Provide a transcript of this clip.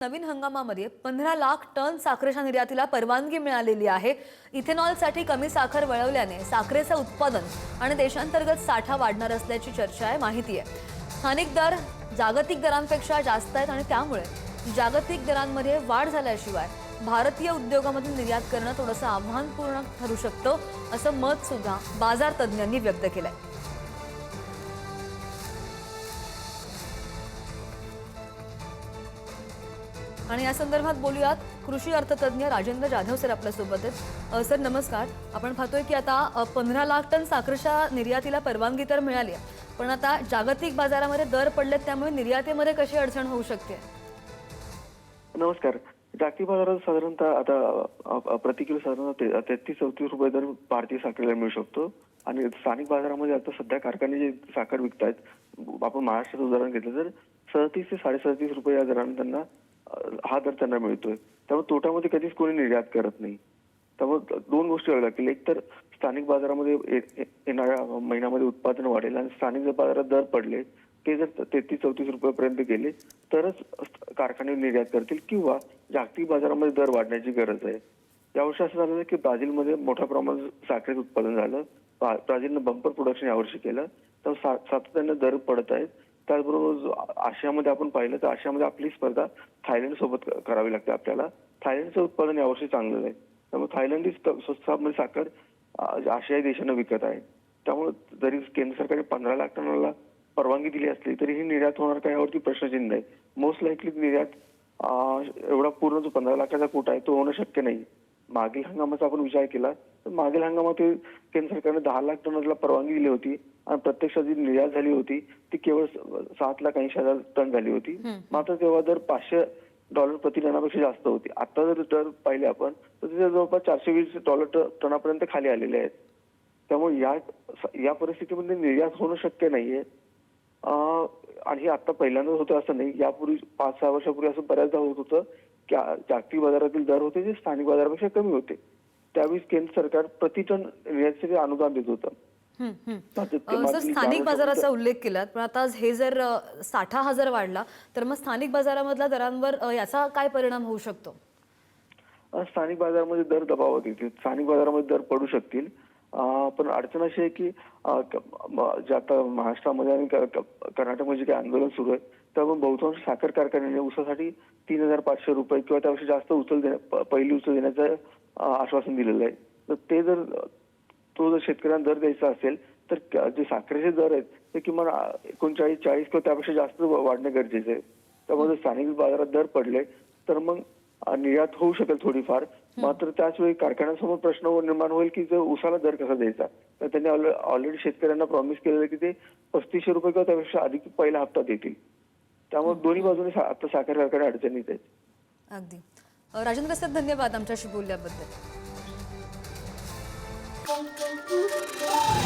नवीन हंगामामध्ये पंधरा लाख टन साखरेच्या निर्यातीला परवानगी मिळालेली आहे. इथेनॉलसाठी कमी साखर वळवल्याने साखरेचं उत्पादन आणि देशांतर्गत साठा वाढणार असल्याची चर्चा आहे माहिती आहे. स्थानिक दर जागतिक दरांपेक्षा जास्त आहेत आणि त्यामुळे जागतिक दरांमध्ये वाढ झाल्याशिवाय भारतीय उद्योगामधून निर्यात करणं थोडंसं आव्हानपूर्ण ठरू शकतं असं मत सुद्धा बाजार तज्ज्ञांनी व्यक्त केलं आहे आणि या संदर्भात बोलूयात कृषी अर्थतज्ञ राजेंद्र जाधव सर आपल्यासोबत आहेत सर नमस्कार. आपण पाहतोय की आता पंधरा लाख टन साखरेच्या निर्यातीला परवानगी तर मिळाली आहे पण आता जागतिक बाजारामध्ये दर पडलेत त्यामुळे निर्यातीमध्ये कशी अडचण होऊ शकते? नमस्कार. जागतिक बाजारात साधारणतः आता प्रतिकिलो साधारण प्रति किलो साधारणतः तेहतीस चौतीस रुपये दर भारतीय साखरेला मिळू शकतो. आणि स्थानिक बाजारामध्ये आता सध्या कारखाने जे साखर विकतायत आपण महाराष्ट्राचं उदाहरण घेतलं तर सदतीस ते साडेसदतीस रुपये या दराने त्यांना हा दर त्यांना मिळतोय त्यामुळे तोट्यामध्ये कधीच कोणी निर्यात करत नाही. त्यामुळे दोन गोष्टी व्हाव्या लागतील. एक तर स्थानिक बाजारामध्ये येणाऱ्या महिन्यामध्ये उत्पादन वाढेल आणि स्थानिक जर बाजारात दर पडले ते जर तेहतीस चौतीस रुपयापर्यंत गेले तरच कारखाने निर्यात करतील किंवा जागतिक बाजारामध्ये दर वाढण्याची गरज आहे. यावर्षी असं झालं की ब्राझीलमध्ये मोठ्या प्रमाणात साखरेचं उत्पादन झालं. ब्राझीलनं बंपर प्रोडक्शन यावर्षी केलं. तर सा- सातत्याने दर पडत आहेत. त्याचबरोबर आशियामध्ये आपण पाहिलं तर आशियामध्ये आपली स्पर्धा थायलंड सोबत करावी लागते आपल्याला. थायलंडचं उत्पादन यावर्षी चांगलं आहे. त्यामुळे थायलंड ही स्वस्तामध्ये साखर आशियाई देशांना विकत आहे. त्यामुळे जरी केंद्र सरकारने पंधरा लाख टनाला परवानगी दिली असली तरी ही निर्यात होणार का यावरती प्रश्नचिन्ह आहे. मोस्ट लाईकली निर्यात एवढा पूर्ण जो पंधरा लाखाचा कोटा आहे तो होणं शक्य नाही. मागील हंगामाचा आपण विचार केला तर मागील हंगामात केंद्र सरकारने दहा लाख टनाला परवानगी दिली होती आणि प्रत्यक्षात जी निर्यात झाली होती ती केवळ सात लाख ऐंशी हजार टन झाली होती. मात्र तेव्हा दर पाचशे डॉलर प्रति टनापेक्षा जास्त होती. आता जर दर पाहिले आपण तर तिथे जवळपास चारशे वीस डॉलर टनापर्यंत खाली आलेले आहेत. त्यामुळे या या परिस्थितीमध्ये निर्यात होणं शक्य नाहीये. आणि हे आता पहिल्यांदाच होतं असं नाही. यापूर्वी पाच सहा वर्षापूर्वी असं बऱ्याचदा होत होतं. जागतिक बाजारातील दर होते जे स्थानिक बाजारापेक्षा कमी होते. त्यावेळी केंद्र सरकार प्रति टन निर्यातीसाठी अनुदान देत होतं. ते सर स्थानिक बाजाराचा उल्लेख केलात पण आता हे जर साठा हा जर वाढला तर मग स्थानिक बाजारामधल्या दरांवर याचा काय परिणाम होऊ शकतो? स्थानिक बाजारामध्ये दर दबावात येतील. स्थानिक बाजारामध्ये दर पडू शकतील. पण अडचण अशी आहे की जे आता महाराष्ट्रामध्ये आणि क- कर्नाटकमध्ये जे काही आंदोलन सुरू आहे त्यामुळे बहुतांश साखर कारखान्याने ऊसासाठी तीन हजार पाचशे रुपये किंवा त्यापेक्षा जास्त उचल देण्या पहिली उचल देण्याचं आश्वासन दिलेलं आहे. तर ते जर तो जर शेतकऱ्यांना दर द्यायचा असेल तर जे साखरेचे दर आहेत ते किमान एकोणचाळीस चाळीस किंवा त्यापेक्षा जास्त वाढणे गरजेचे आहे. त्यामुळे जर स्थानिक बाजारात दर पडले तर मग निर्यात होऊ शकेल थोडीफार. मात्र त्याच वेळी कारखान्यांसमोर प्रश्न निर्माण होईल की जर उसाला दर कसा द्यायचा? तर त्यांनी ऑलरेडी शेतकऱ्यांना प्रॉमिस केलेलं की ते पस्तीसशे रुपये किंवा त्यापेक्षा अधिक पहिला हप्ता देतील. त्यामुळे दोन्ही बाजूने सा- आता साखर कारखाने अडचणीत आहेत. अगदी. राजेंद्र सर धन्यवाद आमच्याशी बोलल्याबद्दल.